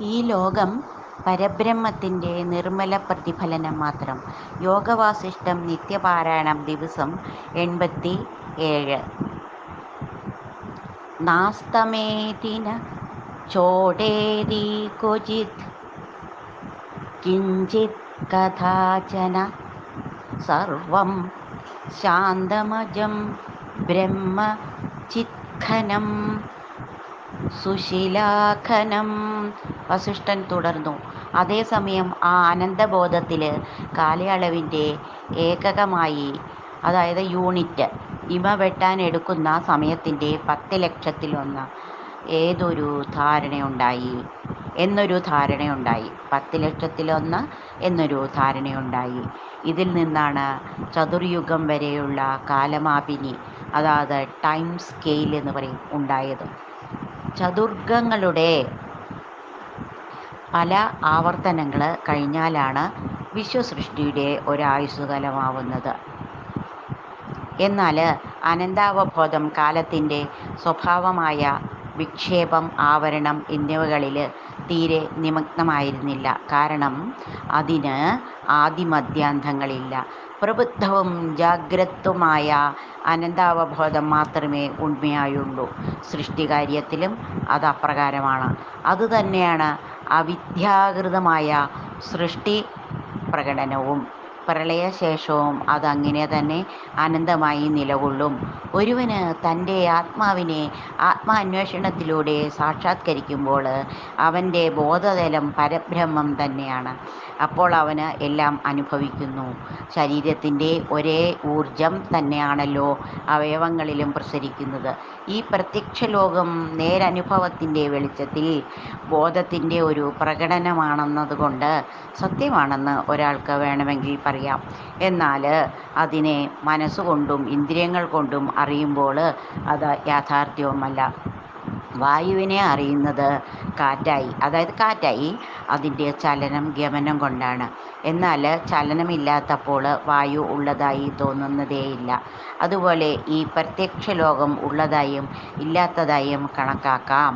ഈ ലോകം പരബ്രഹ്മത്തിന്റെ നിർമ്മല പ്രതിഫലനം മാത്രം. യോഗവാസിഷ്ടം നിത്യപാരായണം ദിവസം എൺപത്തി ഏഴ്. നാസ്തമേതി ന ചോടേതി ക്വചിത് കിഞ്ചിത് കഥാചന സർവം ശാന്തമജം ബ്രഹ്മ ചിത്ഖനം സുശിലാഖനം. വസിഷ്ഠൻ തുടർന്നു. അതേസമയം ആ അനന്തബോധത്തിൽ കാലയളവിന്റെ ഏകകമായി അതായത് യൂണിറ്റ് ഇമ വെട്ടാനെടുക്കുന്ന സമയത്തിന്റെ ധാരണയുണ്ടായി എന്നൊരു ധാരണയുണ്ടായി. പത്ത് ലക്ഷത്തിലൊന്ന് എന്നൊരു ധാരണയുണ്ടായി. ഇതിൽ നിന്നാണ് ചതുർയുഗം വരെയുള്ള കാലമാപിനി അതായത് ടൈം സ്കെയിൽ എന്ന് പറയും ഉണ്ടായത്. ചതുർയുഗങ്ങളുടെ പല ആവർത്തനങ്ങൾ കഴിഞ്ഞാലാണ് വിശ്വസൃഷ്ടിയുടെ ഒരായുസ്സുകാലമാവുന്നത്. എന്നാൽ അനന്താവബോധം കാലത്തിന്റെ സ്വഭാവമായ വിക്ഷേപം, ആവരണം എന്നിവകളിൽ തീരെ നിമഗ്നമായിരുന്നില്ല. കാരണം അതിന് ആദിമധ്യാന്തങ്ങളില്ല. പ്രബുദ്ധവും ജാഗ്രതുമായ അനന്താവബോധം മാത്രമേ ഉണ്മയായുള്ളൂ സൃഷ്ടികാര്യത്തിലും അതപ്രകാരമാണ്. അതുതന്നെയാണ് അവിദ്യാകൃതമായ സൃഷ്ടിപ്രകടനവും. പ്രളയശേഷവും അതങ്ങിനെതന്നെ അനന്തമായി നിലകൊള്ളും. ഒരുവന് തന്റെ ആത്മാവിനെ ആത്മാന്വേഷണത്തിലൂടെ സാക്ഷാത്കരിക്കുമ്പോൾ അവന്റെ ബോധതലം പരബ്രഹ്മം തന്നെയാണ്. അപ്പോൾ അവന് എല്ലാം അനുഭവിക്കുന്നു. ശരീരത്തിന്റെ ഒരേ ഊർജം തന്നെയാണല്ലോ അവയവങ്ങളിലും പ്രസരിക്കുന്നത്. ഈ പ്രത്യക്ഷ ലോകം നേരനുഭവത്തിന്റെ വെളിച്ചത്തിൽ ബോധത്തിന്റെ ഒരു പ്രകടനമാണെന്നതുകൊണ്ട് സത്യമാണെന്ന് ഒരാൾക്ക് വേണമെങ്കിൽ പറയാം. എന്നാൽ അതിനെ മനസ്സുകൊണ്ടും ഇന്ദ്രിയങ്ങൾ കൊണ്ടും അറിയുമ്പോൾ അത് യാഥാർത്ഥ്യവുമല്ല വായുവിനെ അറിയുന്നത് കാറ്റായി അതായത് കാറ്റായി അതിന്റെ ചലനം ഗമനം കൊണ്ടാണ്. എന്നാൽ ചലനമില്ലാത്തപ്പോൾ വായു ഉള്ളതായി തോന്നുന്നതേയില്ല. അതുപോലെ ഈ പ്രത്യക്ഷ ലോകം ഉള്ളതായും ഇല്ലാത്തതായും കണക്കാക്കാം.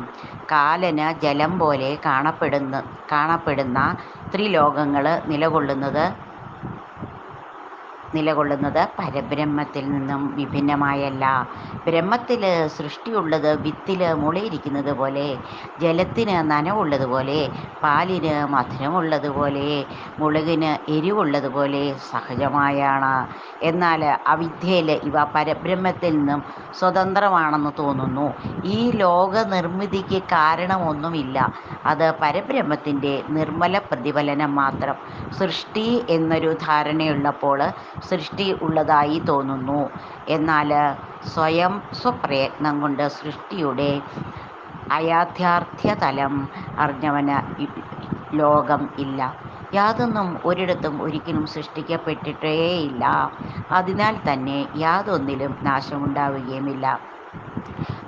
കാലന് ജലം പോലെ കാണപ്പെടുന്ന കാണപ്പെടുന്ന ത്രിലോകങ്ങൾ നിലകൊള്ളുന്നത് പരബ്രഹ്മത്തിൽ നിന്നും വിഭിന്നമായല്ല. ബ്രഹ്മത്തിൽ സൃഷ്ടിയുള്ളത് വിത്തിൽ മുളയിരിക്കുന്നത് പോലെ, ജലത്തിന് നനവുള്ളതുപോലെ, പാലിന് മധുരമുള്ളതുപോലെ, മുളകിന് എരിവുള്ളതുപോലെ സഹജമായാണ്. എന്നാൽ അവിദ്യയിൽ ഇവ പരബ്രഹ്മത്തിൽ നിന്നും സ്വതന്ത്രമാണെന്ന് തോന്നുന്നു. ഈ ലോക ലോകനിർമ്മിതിക്ക് കാരണമൊന്നുമില്ല. അത് പരബ്രഹ്മത്തിന്റെ നിർമ്മല പ്രതിഫലനം മാത്രം. സൃഷ്ടി എന്നൊരു ധാരണയുള്ളപ്പോൾ സൃഷ്ടി ഉള്ളതായി തോന്നുന്നു. എന്നാൽ സ്വയം സ്വപ്രയത്നം കൊണ്ട് സൃഷ്ടിയുടെ അയാഥാര്ത്ഥ്യതലം അറിഞ്ഞവന് ലോകം ഇല്ല. യാതൊന്നും ഒരിടത്തും ഒരിക്കലും സൃഷ്ടിക്കപ്പെട്ടിട്ടേയില്ല. അതിനാൽ തന്നെ യാതൊന്നിലും നാശമുണ്ടാവുകയുമില്ല.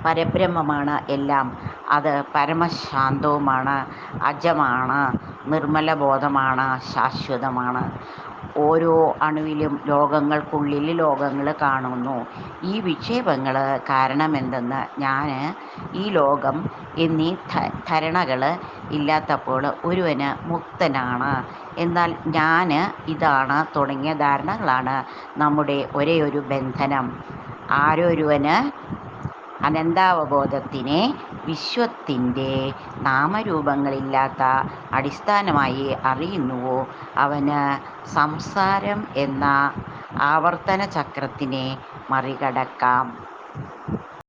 പരബ്രഹ്മമാണ് എല്ലാം. അത് പരമശാന്തവുമാണ്, അജമാണ്, നിർമ്മലബോധമാണ്, ശാശ്വതമാണ്. ഓരോ അണുവിലും ലോകങ്ങൾക്കുള്ളിൽ ലോകങ്ങൾ കാണുന്നു. ഈ വിക്ഷേപങ്ങൾ കാരണമെന്തെന്ന്? ഞാൻ ഈ ലോകം എന്നീ ധരണകൾ ഇല്ലാത്തപ്പോൾ ഒരുവന് മുക്തനാണ്. എന്നാൽ ഞാൻ ഇതാണ് തുടങ്ങിയ ധാരണകളാണ് നമ്മുടെ ഒരേയൊരു ബന്ധനം. ആരൊരുവന് അനന്താവബോധത്തിനെ വിശ്വത്തിന്റെ നാമരൂപങ്ങളില്ലാത്ത അടിസ്ഥാനമായി അറിയുന്നുവോ അവന് സംസാരം എന്ന ആവർത്തന ചക്രത്തിനെ മറികടക്കാം.